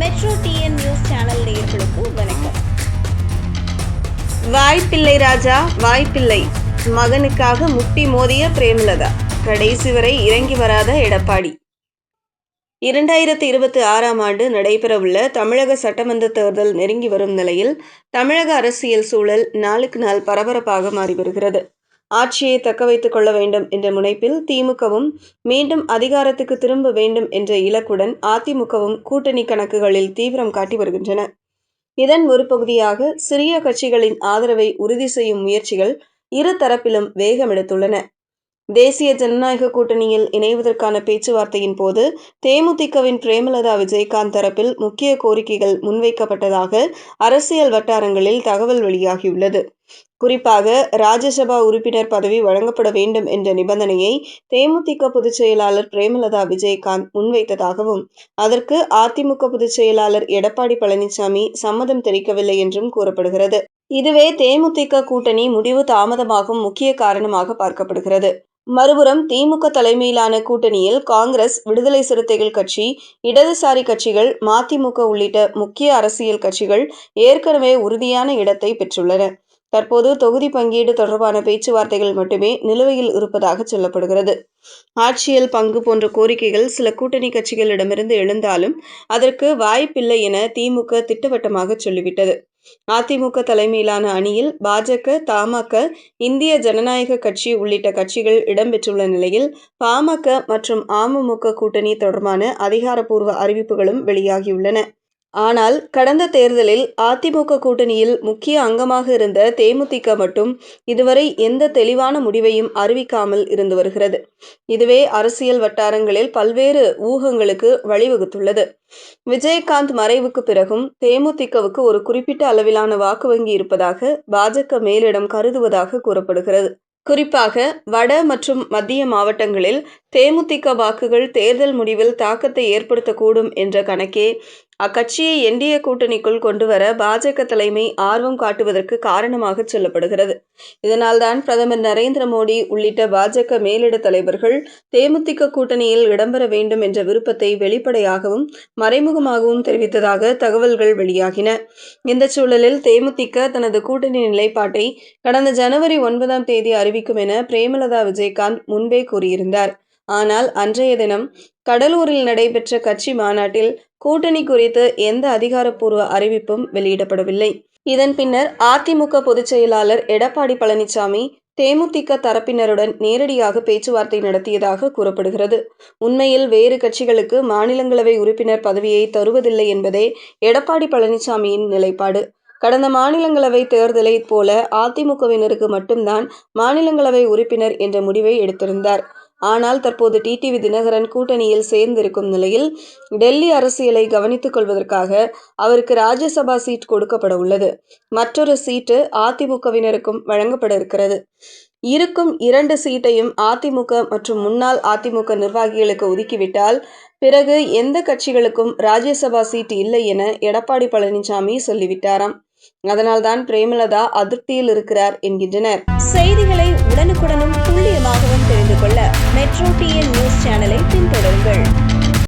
Metro TN news channel நேயர்களுக்கு வணக்கம். வாய்ப்பில்லை ராஜா வாய்ப்பில்லை. மகனுக்காக முட்டி மோதிய பிரேமலதா. கடைசி வரை இறங்கி வராத எடப்பாடி. இரண்டாயிரத்தி இருபத்தி ஆறாம் ஆண்டு நடைபெறவுள்ள தமிழக சட்டமன்ற தேர்தல் நெருங்கி வரும் நிலையில் தமிழக அரசியல் சூழல் நாளுக்கு நாள் பரபரப்பாக மாறி வருகிறது. ஆட்சியை தக்க வைத்துக் கொள்ள வேண்டும் என்ற முனைப்பில் திமுகவும் மீண்டும் அதிகாரத்துக்கு திரும்ப வேண்டும் என்ற இலக்குடன் அதிமுகவும் கூட்டணி கணக்குகளில் தீவிரம் காட்டி வருகின்றன. இதன் ஒரு பகுதியாக சிறிய கட்சிகளின் ஆதரவை உறுதி செய்யும் முயற்சிகள் இரு தரப்பிலும் வேகமெடுத்துள்ளன தேசிய ஜனநாயக கூட்டணியில் இணைவதற்கான பேச்சுவார்த்தையின் போது தேமுதிகவின் பிரேமலதா விஜயகாந்த் தரப்பில் முக்கிய கோரிக்கைகள் முன்வைக்கப்பட்டதாக அரசியல் வட்டாரங்களில் தகவல் வெளியாகியுள்ளது. குறிப்பாக ராஜ்யசபா உறுப்பினர் பதவி வழங்கப்பட வேண்டும் என்ற நிபந்தனையை தேமுதிக பொதுச் செயலாளர் பிரேமலதா விஜயகாந்த் முன்வைத்ததாகவும் அதற்கு அதிமுக பொதுச் செயலாளர் எடப்பாடி பழனிசாமி சம்மதம் தெரிவிக்கவில்லை என்றும் கூறப்படுகிறது. இதுவே தேமுதிக கூட்டணி முடிவு தாமதமாகும் முக்கிய காரணமாக பார்க்கப்படுகிறது. மறுபுறம் திமுக தலைமையிலான கூட்டணியில் காங்கிரஸ் விடுதலை சிறுத்தைகள் கட்சி இடதுசாரி கட்சிகள் மதிமுக உள்ளிட்ட முக்கிய அரசியல் கட்சிகள் ஏற்கனவே உறுதியான இடத்தை பெற்றுள்ளன. தற்போது தொகுதி பங்கீடு தொடர்பான பேச்சுவார்த்தைகள் மட்டுமே நிலுவையில் இருப்பதாக சொல்லப்படுகிறது. ஆட்சியில் பங்கு போன்ற கோரிக்கைகள் சில கூட்டணி கட்சிகளிடமிருந்து எழுந்தாலும் அதற்கு வாய்ப்பில்லை என திமுக திட்டவட்டமாக சொல்லிவிட்டது. அதிமுக தலைமையிலான அணியில் பாஜக தமாக இந்திய ஜனநாயக கட்சி உள்ளிட்ட கட்சிகள் இடம்பெற்றுள்ள நிலையில் பாமக மற்றும் அமமுக கூட்டணி தொடர்பான அதிகாரப்பூர்வ அறிவிப்புகளும் வெளியாகியுள்ளன. ஆனால் கடந்த தேர்தலில் அதிமுக கூட்டணியில் முக்கிய அங்கமாக இருந்த தேமுதிக மட்டும் இதுவரை எந்த தெளிவான முடிவையும் அறிவிக்காமல் இருந்து வருகிறது. இதுவே அரசியல் வட்டாரங்களில் பல்வேறு ஊகங்களுக்கு வழிவகுத்துள்ளது. விஜயகாந்த் மறைவுக்கு பிறகும் தேமுதிகவுக்கு ஒரு குறிப்பிட்ட அளவிலான வாக்கு வங்கி இருப்பதாக பாஜக மேலிடம் கருதுவதாக கூறப்படுகிறது. குறிப்பாக வட மற்றும் மத்திய மாவட்டங்களில் தேமுதிக வாக்குகள் தேர்தல் முடிவில் தாக்கத்தை ஏற்படுத்தக்கூடும் என்ற கணக்கே அக்கட்சியை என்டிஏ கூட்டணிக்குள் கொண்டுவர பாஜக தலைமை ஆர்வம் காட்டுவதற்கு காரணமாக சொல்லப்படுகிறது. இதனால்தான் பிரதமர் நரேந்திர மோடி உள்ளிட்ட பாஜக மேலிட தலைவர்கள் தேமுதிக கூட்டணியில் இடம்பெற வேண்டும் என்ற விருப்பத்தை வெளிப்படையாகவும் மறைமுகமாகவும் தெரிவித்ததாக தகவல்கள் வெளியாகின. இந்த சூழலில் தேமுதிக தனது கூட்டணி நிலைப்பாட்டை கடந்த ஜனவரி ஒன்பதாம் தேதி அறிவிக்கும் என பிரேமலதா விஜயகாந்த் முன்பே கூறியிருந்தார். ஆனால் அன்றைய தினம் கடலூரில் நடைபெற்ற கட்சி மாநாட்டில் கூட்டணி குறித்து எந்த அதிகாரப்பூர்வ அறிவிப்பும் வெளியிடப்படவில்லை. இதன் பின்னர் அதிமுக பொதுச் செயலாளர் எடப்பாடி பழனிசாமி தேமுதிக தரப்பினருடன் நேரடியாக பேச்சுவார்த்தை நடத்தியதாக கூறப்படுகிறது. உண்மையில் வேறு கட்சிகளுக்கு மாநிலங்களவை உறுப்பினர் பதவியை தருவதில்லை என்பதே எடப்பாடி பழனிசாமியின் நிலைப்பாடு. கடந்த மாநிலங்களவை தேர்தலைப் போல அதிமுகவினருக்கு மட்டும்தான் மாநிலங்களவை உறுப்பினர் என்ற முடிவை எடுத்திருந்தார். ஆனால் தற்போது டிடிவி தினகரன் கூட்டணியில் சேர்ந்திருக்கும் நிலையில் டெல்லி அரசியலை கவனித்துக் கொள்வதற்காக அவருக்கு ராஜ்யசபா சீட் கொடுக்கப்பட உள்ளது. மற்றொரு சீட்டு அதிமுகவினருக்கும் வழங்கப்பட இருக்கிறது. இருக்கும் இரண்டு சீட்டையும் அதிமுக மற்றும் முன்னாள் அதிமுக நிர்வாகிகளுக்கு ஒதுக்கிவிட்டால் பிறகு எந்த கட்சிகளுக்கும் ராஜ்யசபா சீட் இல்லை என எடப்பாடி பழனிசாமி சொல்லிவிட்டாராம். அதனால்தான் பிரேமலதா அதிருப்தியில் இருக்கிறார் என்கின்றனர். செய்திகளை உடனுக்குடனும் துல்லியமாகவும் தெரிந்து கொள்ள மெட்ரோ டிஎன் நியூஸ் சேனலை பின்தொடருங்கள்.